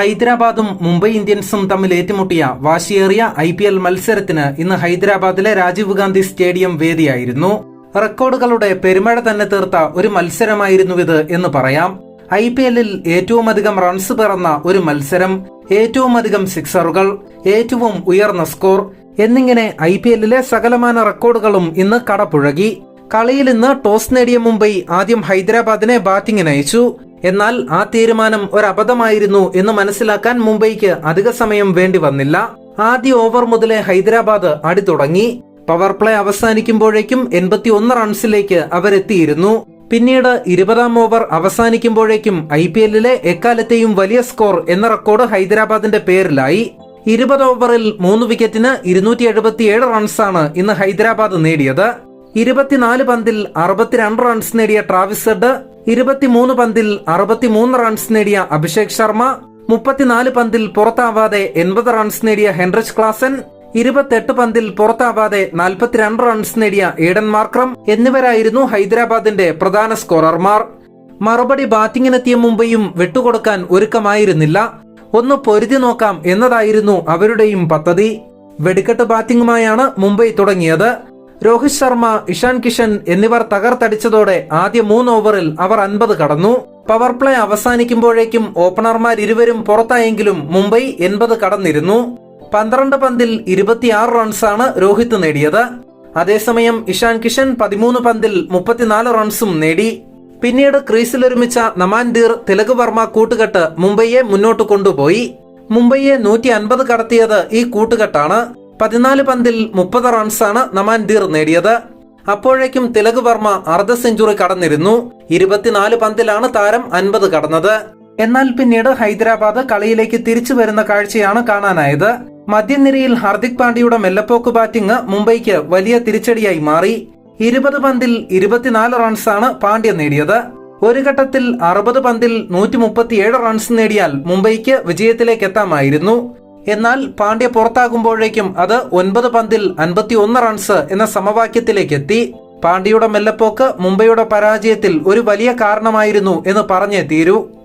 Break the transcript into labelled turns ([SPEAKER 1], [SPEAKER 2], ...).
[SPEAKER 1] ഹൈദരാബാദും മുംബൈ ഇന്ത്യൻസും തമ്മിൽ ഏറ്റുമുട്ടിയ വാശിയേറിയ ഐ പി എൽ മത്സരത്തിന് ഇന്ന് ഹൈദരാബാദിലെ രാജീവ് ഗാന്ധി സ്റ്റേഡിയം വേദിയായിരുന്നു. റെക്കോർഡുകളുടെ പെരുമഴ തന്നെ തീർത്ത ഒരു മത്സരമായിരുന്നു ഇത് എന്ന് പറയാം. ഐ പി എല്ലിൽ ഏറ്റവും അധികം റൺസ് പിറന്ന ഒരു മത്സരം ഏറ്റവും അധികം സിക്സറുകൾ ഏറ്റവും ഉയർന്ന സ്കോർ എന്നിങ്ങനെ ഐ പി എല്ലിലെ സകലമാന റെക്കോർഡുകളും ഇന്ന് കടപുഴകി. കളിയിൽ ഇന്ന് ടോസ് നേടിയ മുംബൈ ആദ്യം ഹൈദരാബാദിനെ ബാറ്റിംഗിന് അയച്ചു. എന്നാൽ ആ തീരുമാനം ഒരു എന്ന് മനസ്സിലാക്കാൻ മുംബൈക്ക് അധിക സമയം വേണ്ടി വന്നില്ല. ആദ്യ ഓവർ മുതലേ ഹൈദരാബാദ് അടി തുടങ്ങി. പവർ പ്ലേ അവസാനിക്കുമ്പോഴേക്കും എൺപത്തി ഒന്ന് റൺസിലേക്ക് അവരെത്തിയിരുന്നു. പിന്നീട് ഇരുപതാം ഓവർ അവസാനിക്കുമ്പോഴേക്കും ഐ പി എല്ലിലെ എക്കാലത്തെയും വലിയ സ്കോർ എന്ന റെക്കോർഡ് ഹൈദരാബാദിന്റെ പേരിലായി. ഇരുപത് ഓവറിൽ മൂന്ന് വിക്കറ്റിന് ഇരുന്നൂറ്റി എഴുപത്തിയേഴ് റൺസാണ് ഇന്ന് ഹൈദരാബാദ് നേടിയത്. ഇരുപത്തിനാല് പന്തിൽ അറുപത്തിരണ്ട് റൺസ് നേടിയ ട്രാവിസ് ഹെഡ് ഇരുപത്തിമൂന്ന് പന്തിൽ അറുപത്തിമൂന്ന് റൺസ് നേടിയ അഭിഷേക് ശർമ്മ മുപ്പത്തിനാല് പന്തിൽ പുറത്താവാതെ എൺപത് റൺസ് നേടിയ ഹെൻറിച്ച് ക്ലാസൻ ഇരുപത്തെട്ട് പന്തിൽ പുറത്താവാതെ നാൽപ്പത്തിരണ്ട് റൺസ് നേടിയ ഏഡൻ മാർക്രം എന്നിവരായിരുന്നു ഹൈദരാബാദിന്റെ പ്രധാന സ്കോറർമാർ. മറുപടി ബാറ്റിംഗിനെത്തിയ മുംബൈയും വിട്ടുകൊടുക്കാൻ ഒരുക്കമായിരുന്നില്ല. ഒന്ന് പൊരുതി നോക്കാം എന്നതായിരുന്നു അവരുടെയും പദ്ധതി. വെടിക്കെട്ട് ബാറ്റിംഗുമായാണ് മുംബൈ തുടങ്ങിയത്. രോഹിത് ശർമ്മ ഇഷാൻ കിഷൻ എന്നിവർ തകർത്തടിച്ചതോടെ ആദ്യ മൂന്ന് ഓവറിൽ അവർ അൻപത് കടന്നു. പവർ പ്ലേ അവസാനിക്കുമ്പോഴേക്കും ഓപ്പണർമാർ ഇരുവരും പുറത്തായെങ്കിലും മുംബൈ എൺപത് കടന്നിരുന്നു. പന്ത്രണ്ട് പന്തിൽ ഇരുപത്തിയാറ് റൺസാണ് രോഹിത് നേടിയത്. അതേസമയം ഇഷാൻ കിഷൻ പതിമൂന്ന് പന്തിൽ മുപ്പത്തിനാല് റൺസും നേടി. പിന്നീട് ക്രീസിലൊരുമിച്ച നമാൻദീർ തിലക് വർമ്മ കൂട്ടുകെട്ട് മുംബൈയെ മുന്നോട്ട് കൊണ്ടുപോയി. മുംബൈയെ നൂറ്റി അൻപത് കടത്തിയത് ഈ കൂട്ടുകെട്ടാണ്. പതിനാല് പന്തിൽ മുപ്പത് റൺസാണ് നമാൻദീർ നേടിയത്. അപ്പോഴേക്കും തിലക് വർമ്മ അർദ്ധ സെഞ്ചുറി കടന്നിരുന്നു. ഇരുപത്തിനാല് പന്തിലാണ് താരം അൻപത് കടന്നത്. എന്നാൽ പിന്നീട് ഹൈദരാബാദ് കളിയിലേക്ക് തിരിച്ചു വരുന്ന കാഴ്ചയാണ് കാണാനായത്. മധ്യനിരയിൽ ഹാർദിക് പാണ്ഡ്യയുടെ മെല്ലപ്പോക്ക് ബാറ്റിംഗ് മുംബൈക്ക് വലിയ തിരിച്ചടിയായി മാറി. ഇരുപത് പന്തിൽ ഇരുപത്തിനാല് റൺസാണ് പാണ്ഡ്യ നേടിയത്. ഒരു ഘട്ടത്തിൽ അറുപത് പന്തിൽ നൂറ്റി റൺസ് നേടിയാൽ മുംബൈക്ക് വിജയത്തിലേക്ക് എത്താമായിരുന്നു എന്നാൽ പാണ്ഡ്യ പുറത്താകുമ്പോഴേക്കും അത് ഒൻപത് പന്തിൽ അൻപത്തി ഒന്ന് റൺസ് എന്ന സമവാക്യത്തിലേക്ക് എത്തി പാണ്ഡ്യയുടെ മെല്ലപ്പോക്ക് മുംബൈയുടെ പരാജയത്തിൽ ഒരു വലിയ കാരണമായിരുന്നു എന്ന് പറഞ്ഞേ തീരൂ.